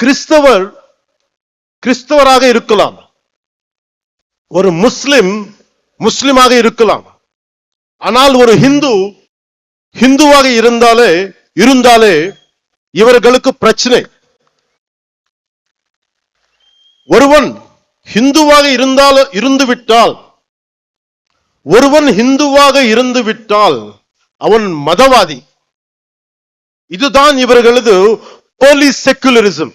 கிறிஸ்தவர் கிறிஸ்தவராக இருக்கலாம். ஒரு முஸ்லிம் முஸ்லிமாக இருக்கலாம். ஆனால் ஒரு ஹிந்து ஹிந்துவாக இருந்தாலே இருந்தாலே இவர்களுக்கு பிரச்சனை. ஒருவன் ஹிந்துவாக இருந்தால் இருந்து விட்டால் ஒருவன் ஹிந்துவாக இருந்து விட்டால் அவன் மதவாதி. இதுதான் இவர்களது போலீஸ் செக்குலரிசம்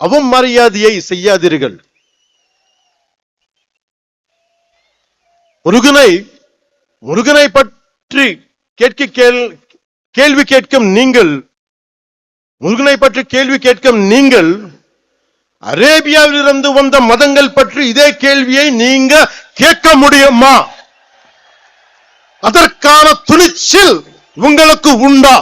அவமரியாதையை செய்யாதீர்கள். முருகனை முருகனை பற்றி கேட்க கேள் கேள்வி கேட்கும் நீங்கள் முருகனை பற்றி கேள்வி கேட்கும் நீங்கள் அரேபியாவிலிருந்து வந்த மதங்கள் பற்றி இதே கேள்வியை நீங்க கேட்க முடியுமா? அதற்கான துணிச்சல் உங்களுக்கு உண்டா?